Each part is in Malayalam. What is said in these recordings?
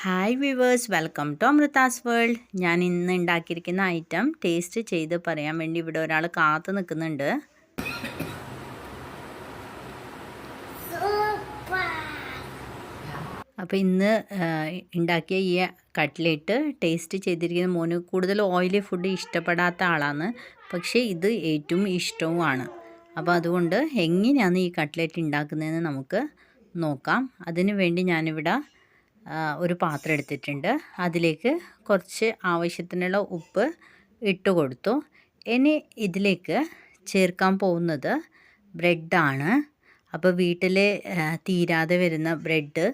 Hi viewers welcome to Amrutha's world ഞാൻ ഇന്ന് ഉണ്ടാക്കിയിരിക്കുന്ന ഐറ്റം ടേസ്റ്റ് ചെയ്ത് പറയാൻ വേണ്ടി ഇവിടെ ഒരാൾ കാത്തു നിൽക്കുന്നുണ്ട്. അപ്പോൾ ഇന്ന് ഉണ്ടാക്കിയ ഈ കട്ട്ലേറ്റ് ടേസ്റ്റ് ചെയ്തിരിക്കുന്ന മോന് കൂടുതൽ ഓയിലി ഫുഡ് ഇഷ്ടപ്പെടാത്ത ആളാണ്. പക്ഷേ ഇത് ഏറ്റവും ഇഷ്ടവുമാണ്. അപ്പോൾ അതുകൊണ്ട് എങ്ങനെയാണ് ഈ കട്ട്ലേറ്റ് ഉണ്ടാക്കുന്നതെന്ന് നമുക്ക് നോക്കാം. അതിനു വേണ്ടി ഞാനിവിടെ ഒരു പാത്രം എടുത്തിട്ടുണ്ട്. അതിലേക്ക് കുറച്ച് ആവശ്യത്തിനുള്ള ഉപ്പ് ഇട്ട് കൊടുത്തു. ഇനി ഇതിലേക്ക് ചേർക്കാൻ പോകുന്നത് ബ്രെഡാണ് അപ്പോൾ വീട്ടിൽ തീരാതെ വരുന്ന ബ്രെഡ്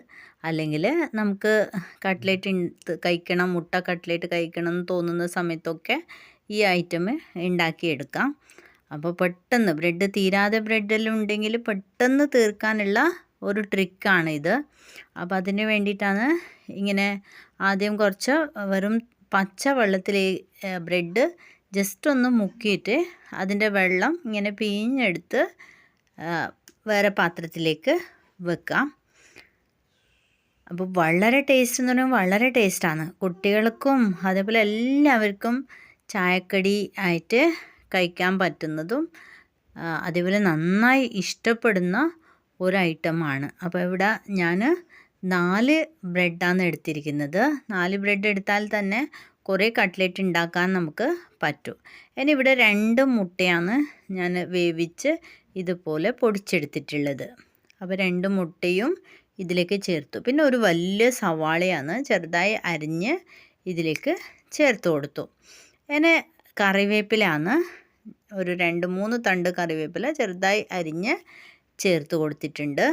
അല്ലെങ്കിൽ നമുക്ക് കട്ട്ലേറ്റ് കഴിക്കണം മുട്ട കട്ട്ലേറ്റ് കഴിക്കണം എന്ന് തോന്നുന്ന സമയത്തൊക്കെ ഈ ഐറ്റം ഉണ്ടാക്കിയെടുക്കാം. അപ്പോൾ പെട്ടെന്ന് ബ്രെഡ് തീരാതെ ബ്രെഡെല്ലാം ഉണ്ടെങ്കിൽ പെട്ടെന്ന് തീർക്കാനുള്ള ഒരു ട്രിക്കാണ് ഇത്. അപ്പോൾ അതിന് വേണ്ടിയിട്ടാണ് ഇങ്ങനെ ആദ്യം കുറച്ച് വെറും പച്ച വെള്ളത്തിൽ ബ്രെഡ് ജസ്റ്റ് ഒന്ന് മുക്കിയിട്ട് അതിന്റെ വെള്ളം ഇങ്ങനെ പിഴിഞ്ഞെടുത്ത് വേറെ പാത്രത്തിലേക്ക് വെക്കാം. അപ്പോൾ വളരെ ടേസ്റ്റ് എന്ന് പറഞ്ഞാൽ വളരെ ടേസ്റ്റാണ് കുട്ടികൾക്കും അതേപോലെ എല്ലാവർക്കും ചായക്കടി ആയിട്ട് കഴിക്കാൻ പറ്റുന്നതും അതേപോലെ നന്നായി ഇഷ്ടപ്പെടുന്ന ഒരു ഐറ്റമാണ് അപ്പോൾ ഇവിടെ ഞാൻ നാല് ബ്രെഡാണ് എടുത്തിരിക്കുന്നത്. നാല് ബ്രെഡ് എടുത്താൽ തന്നെ കുറേ കട്ട്ലറ്റ് ഉണ്ടാക്കാൻ നമുക്ക് പറ്റും. ഇനി ഇവിടെ രണ്ട് മുട്ടയാണ് ഞാൻ വേവിച്ച് ഇതുപോലെ പൊടിച്ചെടുത്തിട്ടുള്ളത്. അപ്പോൾ രണ്ട് മുട്ടയും ഇതിലേക്ക് ചേർത്തു. പിന്നെ ഒരു വലിയ സവാളയാണ് ചെറുതായി അരിഞ്ഞ് ഇതിലേക്ക് ചേർത്ത് കൊടുത്തു. ഇനി കറിവേപ്പിലാണ് ഒരു രണ്ട് മൂന്ന് തണ്ട് കറിവേപ്പില ചെറുതായി അരിഞ്ഞ് ചേർത്ത് കൊടുത്തിട്ടുണ്ട്.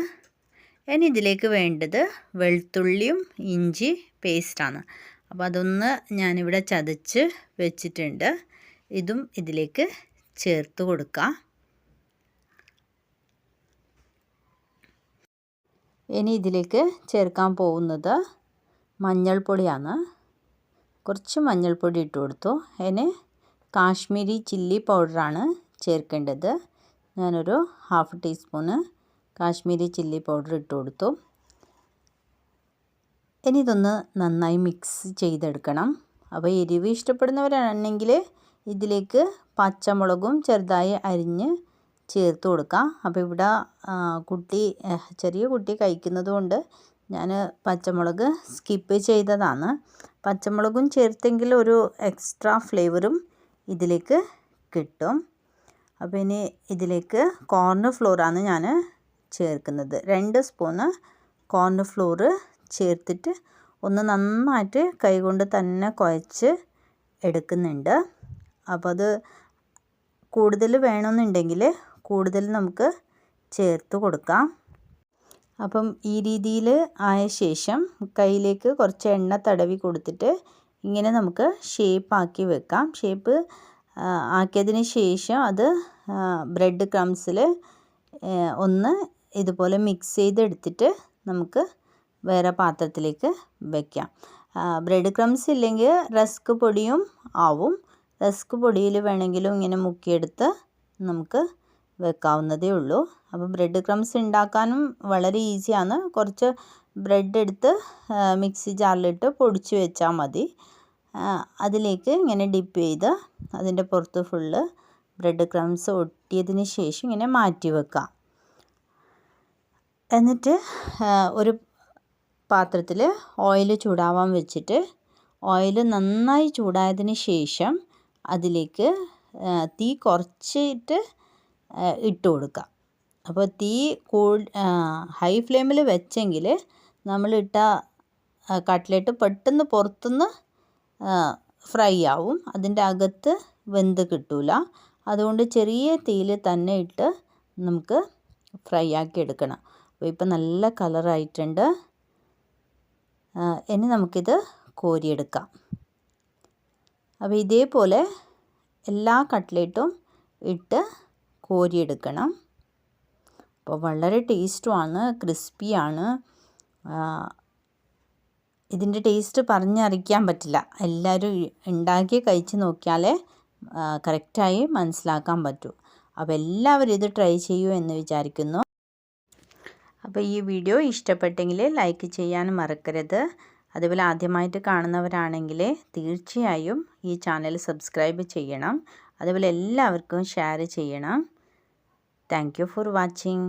ഇനി ഇതിലേക്ക് വേണ്ടത് വെളുത്തുള്ളിയും ഇഞ്ചി പേസ്റ്റാണ് അപ്പോൾ അതൊന്ന് ഞാനിവിടെ ചതച്ച് വെച്ചിട്ടുണ്ട്. ഇതും ഇതിലേക്ക് ചേർത്ത് കൊടുക്കാം. ഇനി ഇതിലേക്ക് ചേർക്കാൻ പോകുന്നത് മഞ്ഞൾപ്പൊടിയാണ്. കുറച്ച് മഞ്ഞൾപ്പൊടി ഇട്ട് കൊടുത്തു. ഇനി കാശ്മീരി ചില്ലി പൗഡറാണ് ചേർക്കേണ്ടത്. ഞാനൊരു half teaspoon Kashmiri chilli powder ഇട്ട് കൊടുത്തു. ഇനി ഇതൊന്ന് നന്നായി മിക്സ് ചെയ്തെടുക്കണം. അപ്പോൾ എരിവ് ഇഷ്ടപ്പെടുന്നവരാണെങ്കിൽ ഇതിലേക്ക് പച്ചമുളകും ചെറുതായി അരിഞ്ഞ് ചേർത്ത് കൊടുക്കാം. അപ്പോൾ ഇവിടെ കുട്ടി ചെറിയ കുട്ടി കഴിക്കുന്നത് കൊണ്ട് ഞാൻ പച്ചമുളക് സ്കിപ്പ് ചെയ്തതാണ്. പച്ചമുളകും ചേർത്തെങ്കിൽ ഒരു എക്സ്ട്രാ ഫ്ലേവറും ഇതിലേക്ക് കിട്ടും. അപ്പോൾ ഇനി ഇതിലേക്ക് കോർൺ ഫ്ലോറാണ് ഞാൻ ചേർക്കുന്നത്. രണ്ട് സ്പൂണ് കോർൺ ഫ്ലോറ് ചേർത്തിട്ട് ഒന്ന് നന്നായിട്ട് കൈകൊണ്ട് തന്നെ കുഴച്ച് എടുക്കുന്നുണ്ട്. അപ്പോൾ അത് കൂടുതൽ വേണമെന്നുണ്ടെങ്കിൽ കൂടുതൽ നമുക്ക് ചേർത്ത് കൊടുക്കാം. അപ്പം ഈ രീതിയിൽ ആയ ശേഷം കയ്യിലേക്ക് കുറച്ച് എണ്ണ തടവി കൊടുത്തിട്ട് ഇങ്ങനെ നമുക്ക് ഷേപ്പാക്കി വെക്കാം. ഷേപ്പ് ആക്കിയതിന് ശേഷം അത് ബ്രെഡ് ക്രംസിൽ ഒന്ന് ഇതുപോലെ മിക്സ് ചെയ്തെടുത്തിട്ട് നമുക്ക് വേറെ പാത്രത്തിലേക്ക് വെക്കാം. ബ്രെഡ് ക്രംസ് ഇല്ലെങ്കിൽ റസ്ക് പൊടിയും ആവും. റസ്ക് പൊടിയിൽ വേണമെങ്കിലും ഇങ്ങനെ മുക്കിയെടുത്ത് നമുക്ക് വെക്കാവുന്നതേ ഉള്ളൂ. അപ്പോൾ ബ്രെഡ് ക്രംസ് ഉണ്ടാക്കാനും വളരെ ഈസിയാണ് കുറച്ച് ബ്രെഡ് എടുത്ത് മിക്സി ജാറിലിട്ട് പൊടിച്ച് വെച്ചാൽ മതി. അതിലേക്ക് ഇങ്ങനെ ഡിപ്പ് ചെയ്ത് അതിന്റെ പുറത്ത് ഫുള്ള് ബ്രെഡ് ക്രംസ് ഒട്ടിയതിന് ശേഷം ഇങ്ങനെ മാറ്റി വെക്കാം. എന്നിട്ട് ഒരു പാത്രത്തിൽ ഓയിൽ ചൂടാവാൻ വെച്ചിട്ട് ഓയിൽ നന്നായി ചൂടായതിന് ശേഷം അതിലേക്ക് തീ കുറച്ചിട്ട് ഇട്ട് കൊടുക്കാം. അപ്പോൾ തീ കൂ ഹൈ ഫ്ലെയിമിൽ വെച്ചെങ്കിൽ നമ്മളിട്ട കട്ട്ലറ്റ് പെട്ടെന്ന് പുറത്തുനിന്ന് ഫ്രൈ ആവും. അതിന്റെ അകത്ത് വെന്ത് കിട്ടൂല. അതുകൊണ്ട് ചെറിയ തീയിൽ തന്നെ ഇട്ട് നമുക്ക് ഫ്രൈ ആക്കി എടുക്കണം. അപ്പോൾ ഇപ്പം നല്ല കളറായിട്ടുണ്ട് ഇനി നമുക്കിത് കോരിയെടുക്കാം. അപ്പോൾ ഇതേപോലെ എല്ലാ കട്ട്ലേറ്റും ഇട്ട് കോരിയെടുക്കണം. അപ്പോൾ വളരെ ടേസ്റ്റുമാണ് ക്രിസ്പിയാണ്. ഇതിന്റെ ടേസ്റ്റ് പറഞ്ഞറിയിക്കാൻ പറ്റില്ല. എല്ലാവരും ഉണ്ടാക്കി കഴിച്ച് നോക്കിയാലേ കറക്റ്റായി മനസ്സിലാക്കാൻ പറ്റൂ. അപ്പോൾ എല്ലാവരും ഇത് ട്രൈ ചെയ്യൂ എന്ന് വിചാരിക്കുന്നു. അപ്പോൾ ഈ വീഡിയോ ഇഷ്ടപ്പെട്ടെങ്കിൽ ലൈക്ക് ചെയ്യാൻ മറക്കരുത്. അതുപോലെ ആദ്യമായിട്ട് കാണുന്നവരാണെങ്കിൽ തീർച്ചയായും ഈ ചാനൽ സബ്സ്ക്രൈബ് ചെയ്യണം. അതുപോലെ എല്ലാവർക്കും ഷെയർ ചെയ്യണം. Thank for watching